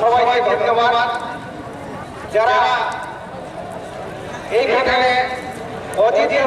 সবাইকে ধন্যবাদ। যারা এইখানে পৌঁছেছেন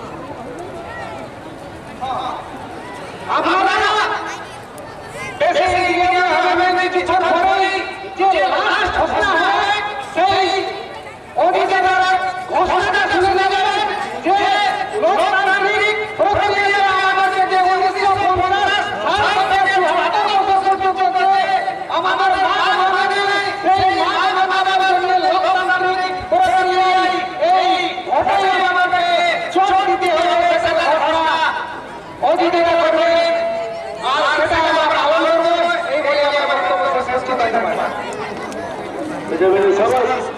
Gömeli Savaş.